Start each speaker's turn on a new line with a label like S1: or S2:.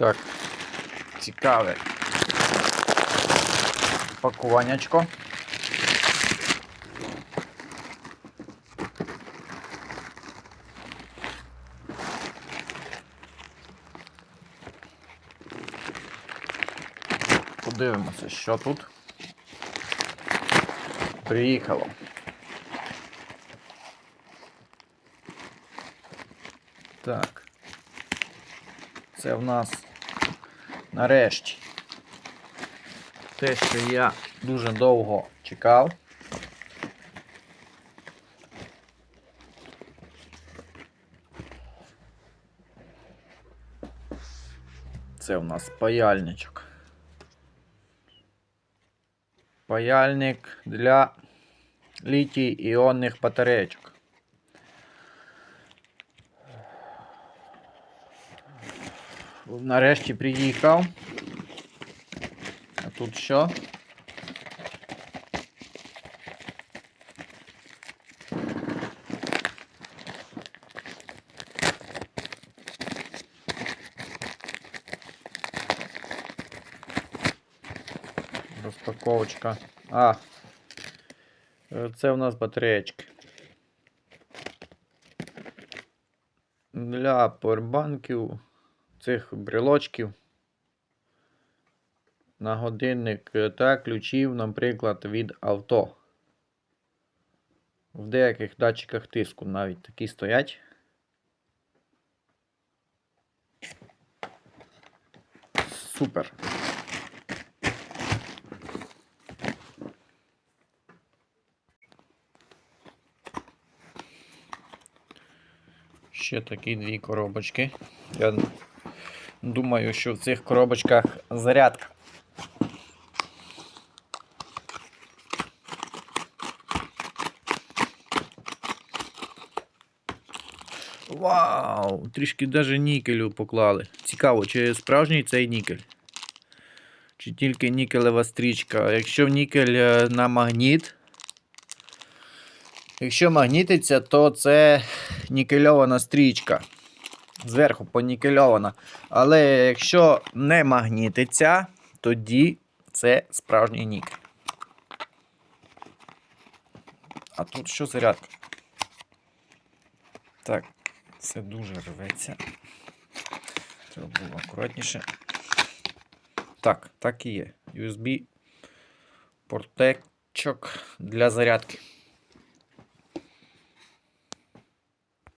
S1: Так, цікаве пакуваннячко. Подивимося, що тут. Приїхало. Так. Це в нас нарешті те, що я дуже довго чекав. Це у нас паяльничок. Паяльник для літій іонних батарейок. Нарешті приїхав. А тут що? Розпаковочка. А. Це у нас батареечки. Для поwerбанків цих брелочків на годинник е, та ключів, наприклад, від авто. В деяких датчиках тиску навіть такі стоять. Супер. Ще такі дві коробочки. Я думаю, що в цих коробочках зарядка. Вау! Трішки даже нікелю поклали. Цікаво, чи справжній цей нікель? Чи тільки нікелева стрічка? Якщо нікель е, на магніт. Якщо магнітиться, то це нікельована стрічка. Зверху понікельована. Але якщо не магнітиться, тоді це справжній нікель. А тут що зарядка? Так, це дуже рветься. Треба було акуратніше. Так, так і є. USB портечок для зарядки.